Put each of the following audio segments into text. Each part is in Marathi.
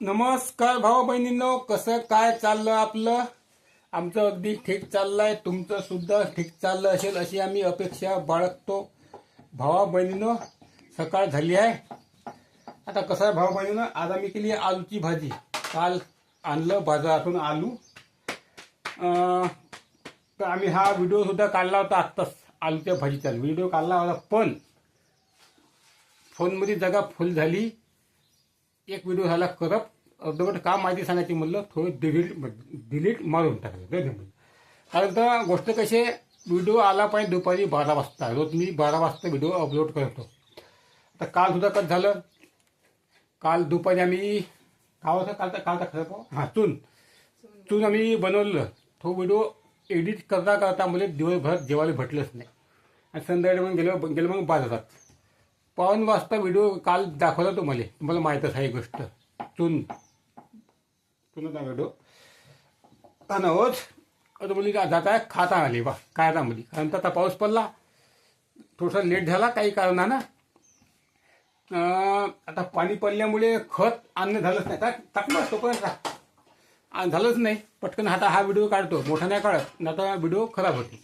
नमस्कार भाऊ बहिणींनो कसं काय चाललं आपलं? आमचं अगदी ठीक चाललंय तुमचं सुद्धा ठीक चाललं असेल अशी आम्ही अपेक्षा बाळगतो. भावा बहिणीनं सकाळ झाली आहे. आता कसं आहे भाऊ बहिणीनं आज आम्ही केली आलूची भाजी. काल आणलं बाजारातून आलू. तर आम्ही हा व्हिडिओ सुद्धा काढला होता आत्ताच आलूच्या भाजीचा. व्हिडिओ काढला होता पण फोनमध्ये जागा फुल झाली. एक व्हिडिओ झाला करप अर्धवट का माहिती सांगायची म्हणलं थोडं डिलीट डिलीट मारून टाकलं म्हणजे. कारण तर गोष्ट कशी व्हिडिओ आला पाहिजे दुपारी बारा वाजता रोज मी बारा वाजता व्हिडिओ अपलोड करतो. आता काल सुद्धा कसं झालं काल दुपारी आम्ही काय होतं काल तर खरं पाहू? हां चून. चून आम्ही बनवलं. तो व्हिडिओ एडिट करता करता मला दिवसभर जेवायला भेटलंच नाही. आणि संध्याकाळी मग गेलो गेलो मग बाजारात. पाऊन वाजता व्हिडिओ काल दाखवला तो मला तुम्हाला माहीतच आहे ही गोष्ट. चून. चुनचा व्हिडिओ आणि आता मुली जात आहे खाता आली बा. काय ना मुली? कारण तर आता पाऊस पडला. थोडासा लेट झाला काही कारणानं. आता पाणी पडल्यामुळे खत आणणं झालंच नाही. का टाकलं तोपर्यंत टाक. झालंच नाही. पटकन आता हा व्हिडिओ काढतो. मोठा नाही काढत. नाही आता व्हिडिओ खराब होते.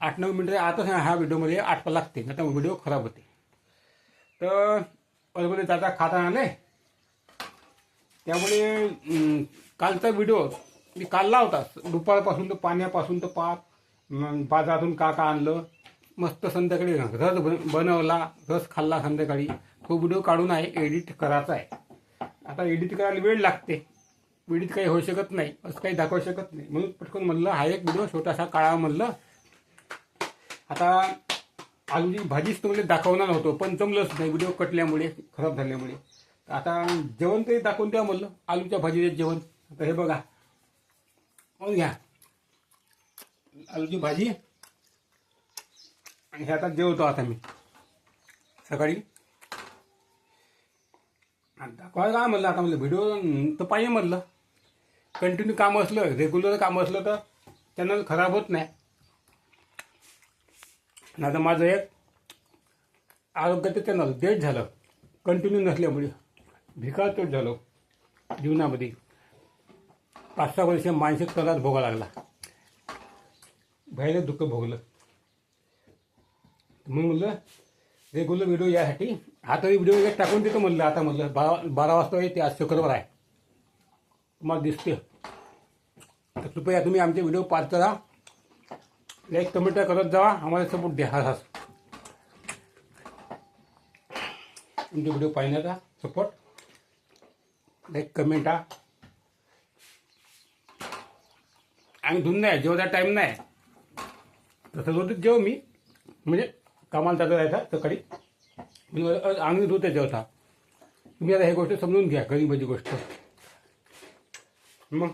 आठ नऊ मिनिटं आताच हा व्हिडिओमध्ये आठवा लागते. नाही तर व्हिडिओ खराब होते. तर पहिले दादा खाता आले त्यामुळे कालचा व्हिडिओ मी काढला होता दुपारपासून तर पाण्यापासून तर पाक बाजारातून का का आणलं. मस्त संध्याकाळी रस बन- बनवला. रस खाल्ला संध्याकाळी. तो व्हिडिओ काढून आहे एडिट करायचा आहे. आता एडिट करायला वेळ लागते. एडिट काही होऊ शकत नाही. असं काही दाखवू शकत नाही. म्हणून पटकन म्हणलं हा एक व्हिडिओ छोटासा काळा म्हणलं आता आलूची भाजीच तुम्हाला दाखवणार होतो पण जमलंच नाही व्हिडिओ कटल्यामुळे खराब झाल्यामुळे. आता जेवण तरी दाखवून द्या म्हणलं आलूच्या भाजीचे जेवण. आता हे बघा पाहून घ्या. आलूची भाजी. आणि हे आता जेवतो आता मी सकाळी. दाखवायला काय म्हणलं आता म्हणलं व्हिडिओ तर पाहिजे म्हणलं. कंटिन्यू काम असलं रेग्युलर काम असलं तर चॅनल खराब होत नाही. आता माझं एक आरोग्याचं त्यांना डेट झालं. कंटिन्यू नसल्यामुळे भिकारचोट झालो जीवनामध्ये. पाच सहा वर्ष मानसिक त्रास भोगा लागला. भयानक दुःख भोगलं. म्हणून म्हणलं रेग्युलर व्हिडिओ यासाठी हा तरी व्हिडिओ एक टाकून देतो म्हणलं आता म्हणलं बारा बारा वाजता येते आज शुक्रवार आहे. तुम्हाला दिसते तर कृपया तुम्ही आमचे व्हिडिओ पाठ करा लाईक कमेंट करत जावा आम्हाला सपोर्ट द्या हा तुमचे व्हिडिओ पाहण्याचा सपोर्ट. लाईक कमेंट हा. आणि धुन नाही जेवता टाईम नाही. तसं रोजच जेव मी. म्हणजे कामाला जाता जायचा सकाळी. म्हणजे अंगणी धुते जेवता. तुम्ही आता हे गोष्ट समजून घ्या गरीबाची म्हणजे गोष्ट. मग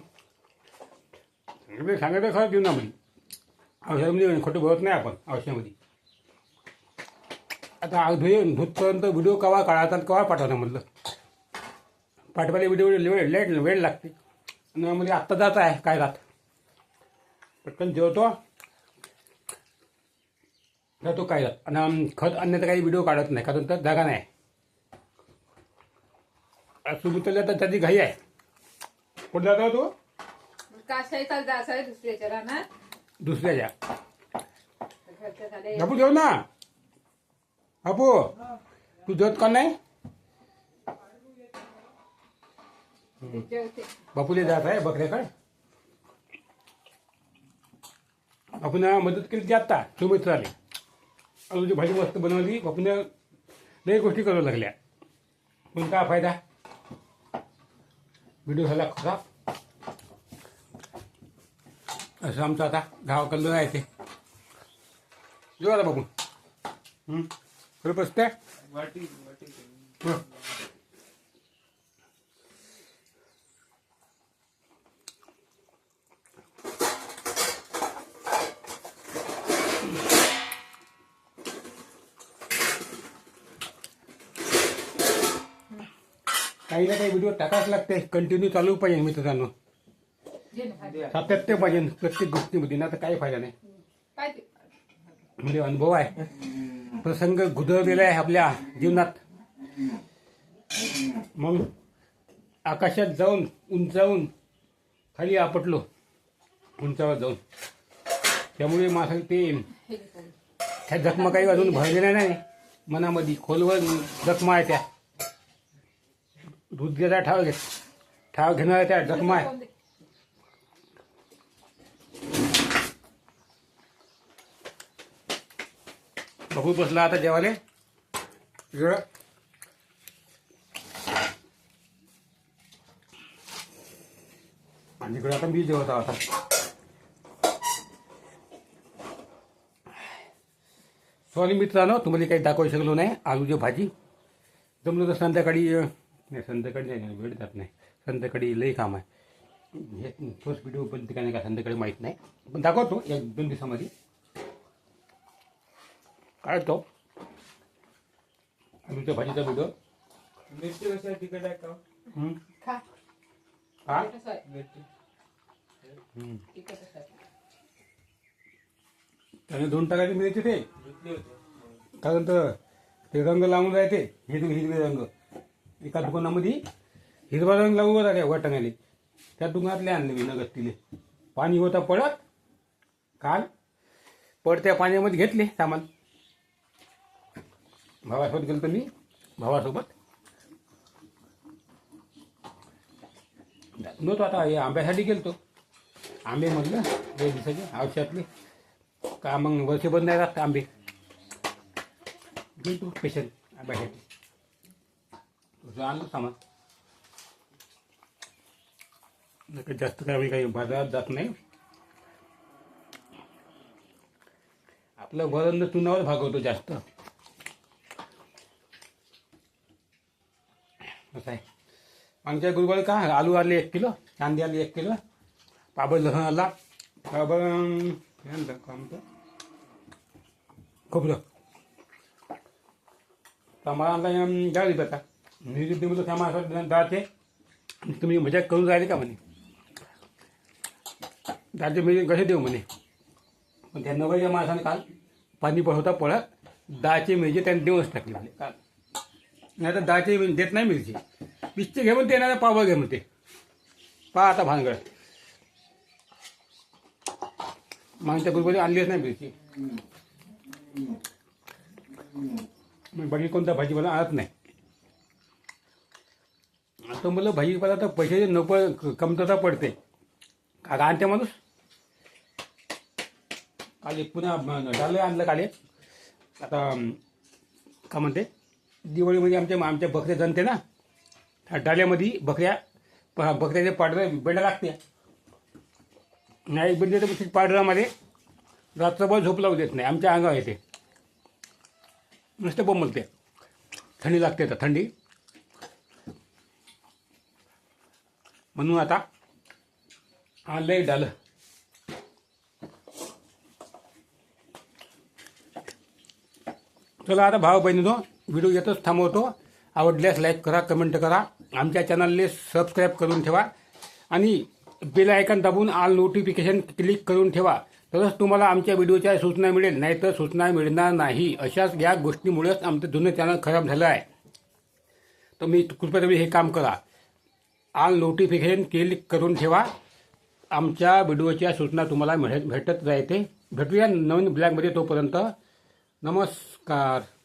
सांगायचं खरं जीवनामध्ये. औषधामध्ये खोटं बोलत नाही आपण औषधामध्ये. आता धुये धुतपर्यंत व्हिडिओ कवा काढायचा कवा पाठवणार म्हटलं? पाठवायला व्हिडिओ वेळ लेट वेळ लागते. आणि मध्ये आत्ता जात आहे काय रात पटकन जेवतो. जातो काय जात आणि खत अन्यथा काही व्हिडिओ काढत नाही कारण तर जागा नाही. सुबुतल्या तर त्याची घाई आहे. कुठे जातो तो? काशायचा जायचा आहे दुसऱ्याच्या रानात. दुसऱ्याच्या घरच्या झाले बापू जेव ना बापू तू जेवत का नाही बापूले जात आहे बकऱ्याकडे आपण मदत केली ती आत्ता सुमित्र आली आलूची भाजी मस्त बनवली बापून लई गोष्टी करू लागल्या पण काय फायदा व्हिडिओ झाला खराब असं आमचं आता गावाकडलं जायचे जेव्हा आता बघून. खरं बसते काही ना काही व्हिडिओ टाकाच लागते कंटिन्यू चालू पाहिजे मित्रांनो. घे सातत्य पाहिजे प्रत्येक गोष्टीमध्ये ना तर काही फायदा नाही. काय ते? म्हणजे अनुभव आहे. प्रसंग गुदळलेला आहे आपल्या जीवनात. मग आकाशात जाऊन उंचावून खाली आपटलो उंचावर जाऊन. त्यामुळे माझं ते हे घे पोळी. त्या जखमा काही अजून भरलेल्या नाही. मनामध्ये खोलवर जखमा आहे त्या. रुद्राचा ठाव घे ठाव घेणाऱ्या त्या जखमा आहे. कोण दे? बघू बसला आता जेवाले वेळ आणि इकडे आता मी जेवत आता. सॉरी मित्रांनो तुम्हाला काही दाखवू शकलो नाही आलूची भाजी. जमलं तर संध्याकाळी नाही संध्याकाळी नाही नाही, वेळ जात नाही. संध्याकाळी लई काम आहे. हे फर्स्ट व्हिडिओ पण ठिकाणी का संध्याकाळी माहीत नाही. पण दाखवतो एक दोन दिवसामध्ये. काय तो? आलूच्या भाजीचा व्हिडिओ मिरची कशा तिकट आहे का? खा. हा कसं आहे? मिरची. हं. त्याने दोन टाकायचे मिळायचे ते. धुतली होती. कारण तर ते रंग लावून राहते. हिरवे हिरवे रंग. एका दुकानामध्ये हिरवा रंग लावून होता त्या वाटण्याने. त्या दुकानातले आणले मी नगस्तीले पाणी होता पडत. काल पडत्या पाण्यामध्ये घेतले सामान. भावासोबत गेलो मी. भावासोबत. नव्हतो आता हे आंब्यासाठी गेलतो. आंबे म्हटलं दोन दिवसाचे औषधातले. का मग वर्षभर नाही राहत आंबे. गेलतो स्पेशल आंब्यासाठी. तुझं आणलं सामान. नाही जास्त काय आम्ही काही बाजारात जात नाही. आपलं वरण चुनावर भागवतो जास्त. आहे आमच्या गुरुवारी का? आलू आले एक किलो कांदे आले एक किलो पाबळ लसण आला. पाबळ खोबरं. आम्हाला आणला डाळ देता मी दिवस कामा डाळचे तुम्ही मजा करून राहिले का म्हणे? डाळचे मी कसे देऊ म्हणे? पण त्या नवऱ्याच्या माणसाने काल पाणी पळवता पळत दहाचे मिरची त्यांनी देऊनच टाकले म्हणे. काल. नाही तर दहाचे देत नाही मिरची. वीसचे घे म्हणते ना पाव घे म्हणते पहा आता भानगड. मागच्या गुरुवारी आणलीच नाही मिरची मग बाकी कोणता भाजीपाला आणत नाही. आता मला भाजीपाला तर पैसे नको कमतरता पडते. का आणते माणूस. काले पुन्हा डाले आणलं काले आता का म्हणते? दिवाळीमध्ये आमच्या आमच्या बकऱ्या जनते ना. डाल्यामध्ये बकऱ्या प- बकऱ्याचे पाडरं बेडा लागते नाही म्हणजे तर पाडरामध्ये रात्रभर झोप लावू देत नाही. आमच्या अंगावर येते. नुसतं बोंबलते. थंडी लागते तर थंडी. म्हणून आता आणलंय डालं. चला आता भाव बहिणीनो व्हिडिओ येतच थांबवतो. आवडल्यास लाईक करा कमेंट करा. आमच्या चॅनलले सबस्क्राईब करून ठेवा आणि बेल आयकन दाबून आल नोटिफिकेशन क्लिक करून ठेवा. तरच तुम्हाला आमच्या व्हिडिओच्या सूचना मिळेल. नाहीतर सूचना मिळणार नाही. अशाच या गोष्टीमुळेच आमचं जुनं चॅनल खराब झालं आहे. तर मी कृपया तुम्ही हे काम करा. आल नोटिफिकेशन क्लिक करून ठेवा. आमच्या व्हिडिओच्या सूचना तुम्हाला मिळ भेटत राहते भेटूया नवीन ब्लॅगमध्ये तोपर्यंत. नमस्कार.